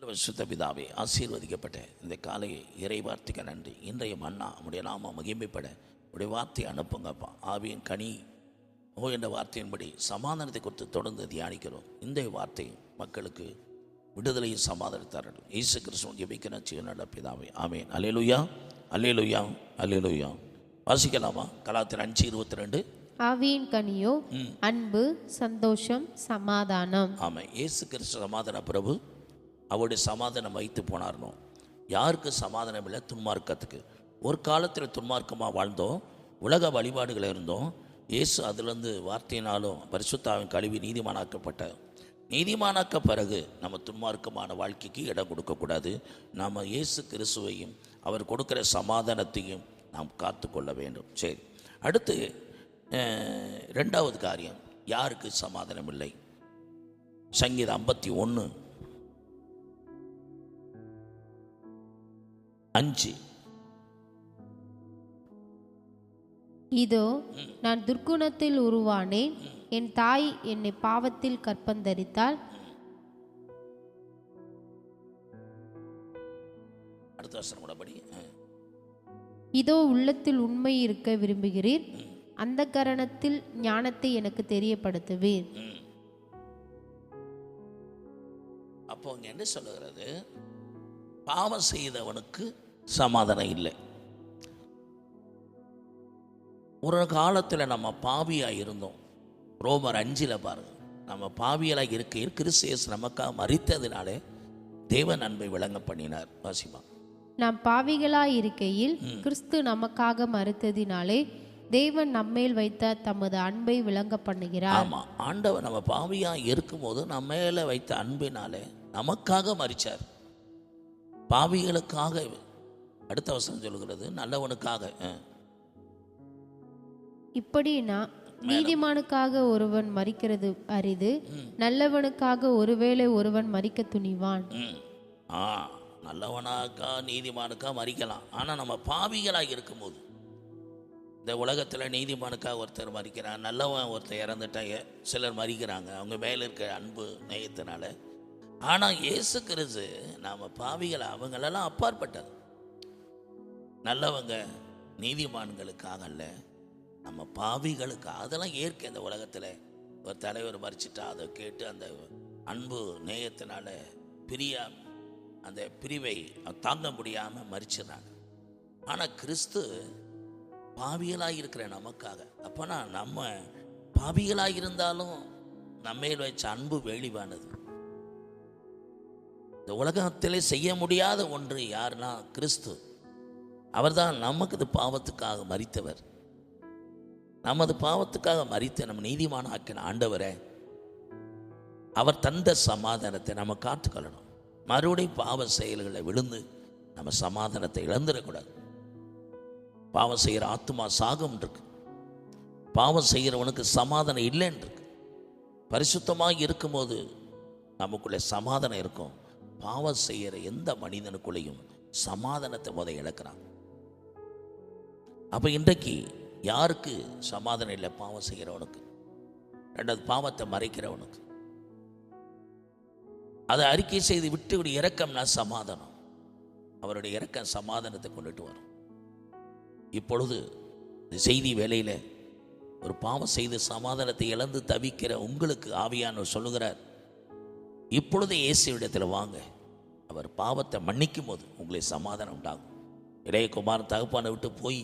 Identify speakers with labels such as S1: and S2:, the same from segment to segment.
S1: சுத்த பிதாவே ஆசீர்வதிக்கப்பட்ட இந்த காலை இறை வார்த்தைக்கு நன்றி. இன்றைய மன்னா உடைய நாம மகிமைப்பட உடைய வார்த்தை அனுப்புங்கப்பா. ஆவியின் கனி ஓ என்ற வார்த்தையின்படி சமாதானத்தை குறித்து தொடர்ந்து தியானிக்கிறோம். இந்த வார்த்தை மக்களுக்கு விடுதலையும் சமாதானத்தார்கள். இயேசு கிறிஸ்துவன் ஜெபிக்கிற ஜீவனோட பிதாவே ஆமேன். அல்லேலுயா அல்லேலுயா அல்லேலுயா. வாசிக்கலாமா? கலாத்திர அஞ்சு இருபத்தி ரெண்டு
S2: ஆவியின் கனியோ அன்பு சந்தோஷம் சமாதானம்.
S1: ஆமாம் இயேசு கிறிஸ்து சமாதான பிரபு. அவருடைய சமாதானம் வைத்து போனார்னோ. யாருக்கு சமாதானம் இல்லை? துன்மார்க்கத்துக்கு. ஒரு காலத்தில் துன்மார்க்கமாக வாழ்ந்தோம். உலக வழிபாடுகள் இருந்தோம். இயேசு அதிலிருந்து வார்த்தையினாலும் பரிசுத்தாவின் கழுவி நீதிமானாக்கப்பட்ட. நீதிமானாக்க பிறகு நம்ம துன்மார்க்கமான வாழ்க்கைக்கு இடம் கொடுக்கக்கூடாது. நாம் இயேசு கிறிஸ்துவையும் அவர் கொடுக்குற சமாதானத்தையும் நாம் காத்துக்கொள்ள வேண்டும். சரி. அடுத்து ரெண்டாவது காரியம். யாருக்கு சமாதானம் இல்லை? சங்கீதம் ஐம்பத்தி ஒன்று அஞ்சு.
S2: இதோ நான் துர்க்குணத்தில் உருவானேன் என் தாய் என்னை பாவத்தில் கற்பந்தரித்தால். இதோ உள்ளத்தில் உண்மை இருக்க விரும்புகிறீர். அந்த கரணத்தில் ஞானத்தை எனக்கு தெரியப்படுத்துவீர்.
S1: அப்போ என்ன சொல்லுகிறது? பாவம் செய்தவனுக்கு சமாதானம் இல்லை. ஒரு காலத்தில் நம்ம பாவியாக இருந்தோம். ரோமர் அஞ்சில் பாருங்க. நம்ம பாவியலாக இருக்கையில் கிறிஸ்தியஸ் நமக்காக மறித்ததினாலே தேவன் அன்பை விளங்க பண்ணினார். வாசிமா
S2: நாம் பாவிகளாய் இருக்கையில் கிறிஸ்து நமக்காக மறுத்ததினாலே தேவன் நம்மேல் வைத்த தமது அன்பை விளங்க பண்ணுகிறார்.
S1: ஆமாம் ஆண்டவர் நம்ம பாவியாக இருக்கும்போது நம்ம மேலே வைத்த அன்பினாலே நமக்காக மறிச்சார் பாவிகளுக்காக அடுத்த வசனம் சொல்லுகிறது நல்லவனுக்காக. அஹ்.
S2: இப்படினா நீதிமானுக்காக ஒருவன் மறிக்கிறது அரிது நல்லவனுக்காக ஒருவேளை ஒருவன் மறிக்க துணிவான்.
S1: ஆ நல்லவனாக்கா நீதிமானுக்கா மறிக்கலாம் ஆனால் நம்ம பாவிகளாக இருக்கும்போது இந்த உலகத்தில் நீதிமானுக்காக ஒருத்தர் மறிக்கிறான் நல்லவன் ஒருத்தர் இறந்துட்டா எ- சிலர் மறிக்கிறாங்க அவங்க மேலே இருக்க அன்பு நேயத்தினால. ஆனால் இயேசு கிறிஸ்து நாம் பாவிகள் அவங்களெல்லாம் அப்பாற்பட்டது. நல்லவங்க நீதிமான்களுக்காக அல்ல நம்ம பாவிகளுக்கு அதெல்லாம் இயற்கை இந்த உலகத்தில். ஒரு தலைவர் மறிச்சிட்டா அதை கேட்டு அந்த அன்பு நேயத்தினால பிரியா அந்த பிரிவை தாங்க முடியாமல் மறிச்சிடுறாங்க. ஆனால் கிறிஸ்து பாவிகளாக இருக்கிற நமக்காக. அப்போனா நம்ம பாவிகளாக இருந்தாலும் நம்மேல் வச்ச அன்பு வெளிவானது இந்த உலகத்திலே செய்ய முடியாத ஒன்று யாருன்னா கிறிஸ்து. அவர்தான் நமக்கு இது பாவத்துக்காக மறித்தவர் நமது பாவத்துக்காக மறித்த நம்ம நீதிமான ஆக்கின ஆண்டவரே அவர் தந்த சமாதானத்தை நம்ம காத்துக்கொள்ளணும். மறுபடியும் பாவ செயல்களை விழுந்து நம்ம சமாதானத்தை இழந்துடக்கூடாது. பாவம் செய்கிற ஆத்மா சாகம் இருக்கு. பாவம் செய்கிறவனுக்கு சமாதானம் இல்லைன்னு இருக்கு. பரிசுத்தமாக இருக்கும்போது நமக்குள்ளே சமாதானம் இருக்கும். பாவம் செய்கிற எந்த மனிதனுக்குள்ளேயும் சமாதானத்தை முத இழக்கிறான் அப்போ இன்றைக்கு யாருக்கு சமாதானம் இல்லை பாவம் செய்கிறவனுக்கு ரெண்டாவது பாவத்தை மறைக்கிறவனுக்கு. அதை அறிக்கை செய்து விட்டு விட இரக்கம்னா சமாதானம். அவருடைய இறக்கம் சமாதானத்தை கொண்டுட்டு வரும். இப்பொழுது இந்த செய்தி வேலையில் ஒரு பாவம் செய்து சமாதானத்தை இழந்து தவிக்கிற உங்களுக்கு ஆவியானவர் சொல்லுகிறார் இப்பொழுது இயேசு இடத்தில் வாங்க. அவர் பாவத்தை மன்னிக்கும் போது உங்களுக்கு சமாதானம் உண்டாகும். இளையகுமாரன் தகப்பானை விட்டு போய்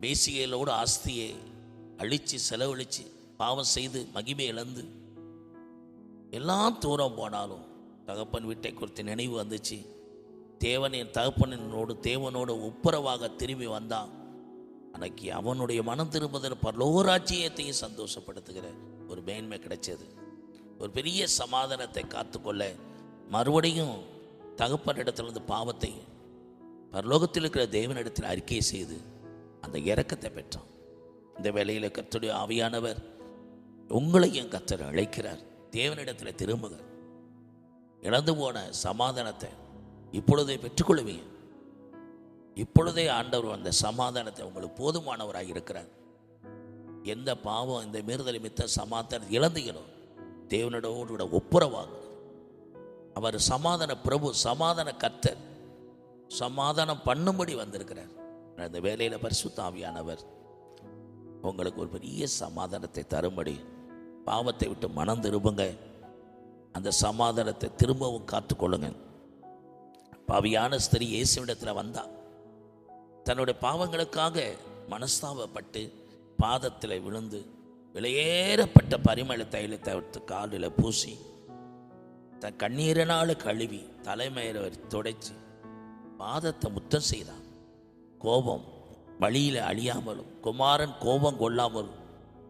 S1: பேசிகளோடு ஆஸ்தியை அழித்து செலவழித்து பாவம் செய்து மகிமை இழந்து எல்லாம் தூரம் போனாலும் தகப்பன் வீட்டை குறித்து நினைவு வந்துச்சு. தேவன் என் தகப்பனோடு தேவனோடு ஒப்புரவாக திரும்பி வந்தான். அன்னைக்கு அவனுடைய மனம் திரும்புதல் பரலோராட்சியத்தையும் சந்தோஷப்படுத்துகிற ஒரு மேன்மை கிடைச்சது. ஒரு பெரிய சமாதானத்தை காத்துக்கொள்ள மறுபடியும் தகப்பனிடத்திலிருந்து பாவத்தை பரலோகத்தில் இருக்கிற தேவனிடத்தில் அறிக்கை செய்து அந்த இறக்கத்தை பெற்றான். இந்த வேளையில் கர்த்தருடைய ஆவியானவர் உங்களையும் கத்தர் அழைக்கிறார். தேவனிடத்தில் திரும்புகிறார் இழந்து போன சமாதானத்தை இப்பொழுதே பெற்றுக்கொள்வீங்க இப்பொழுதே ஆண்டவர் அந்த சமாதானத்தை உங்களுக்கு போதுமானவராக இருக்கிறார். எந்த பாவம் இந்த மீறுதலை மித்த சமாதானம் இழந்துகிறோம் தேவனோட ஒப்புரவாகும். அவர் சமாதான பிரபு சமாதான கத்தர் சமாதானம் பண்ணும்படி வந்திருக்கிறார். அந்த வேலையில் பரிசுத்தாவியானவர் உங்களுக்கு ஒரு பெரிய சமாதானத்தை தரும்படி பாவத்தை விட்டு மனம் திரும்புங்க. அந்த சமாதானத்தை திரும்பவும் காத்துக்கொள்ளுங்க. பாவியான ஸ்திரீ இயேசுவிடத்தில் வந்தால் தன்னுடைய பாவங்களுக்காக மனஸ்தாபப்பட்டு பாதத்தில் விழுந்து விலையேறப்பட்ட பரிமள தைலத்தை எடுத்து காலில் பூசி தன் கண்ணீரனால் கழுவி தலைமையில துடைச்சி பாதத்தை முத்தம் செய்தான் கோபம் வழியில் அழியாமலும் குமாரன் கோபம் கொள்ளாமலும்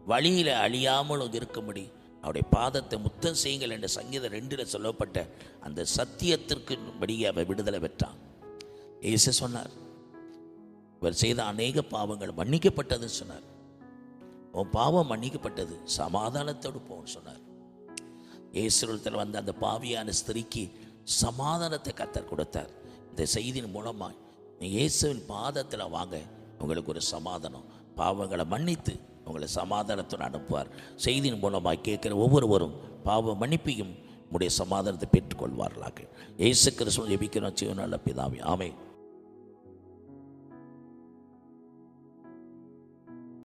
S1: வழியில் அழியாமலும் இருக்கும்படி அவருடைய பாதத்தை முத்தம் செய்யுங்கள் என்ற சங்கீதம் ரெண்டில் சொல்லப்பட்ட அந்த சத்தியத்திற்கு படியே அவன் விடுதலை பெற்றான். இயேசு சொன்னார் இவர் செய்த அநேக பாவங்கள் மன்னிக்கப்பட்டதுன்னு சொன்னார். உன் பாவம் மன்னிக்கப்பட்டது. சமாதானத்தோடு போன்னு சொன்னார். இயேசுரத்தில் வந்த அந்த பாவியான ஸ்திரீக்கு சமாதானத்தை கத்தர் கொடுத்தார். இந்த செய்தியின் மூலமாக நீ இயேசுவின் பாதத்தில் வாங்க உங்களுக்கு ஒரு சமாதானம். பாவங்களை மன்னித்து உங்களை சமாதானத்துடன் அனுப்புவார். செய்தியின் மூலமாக கேட்குற ஒவ்வொருவரும் பாவ மன்னிப்பையும் உடைய சமாதானத்தை பெற்றுக்கொள்வார்களாக. இயேசு கிறிஸ்துவ ஜெபிக்கிறோம். சிவனால பிதாவே. ஆமை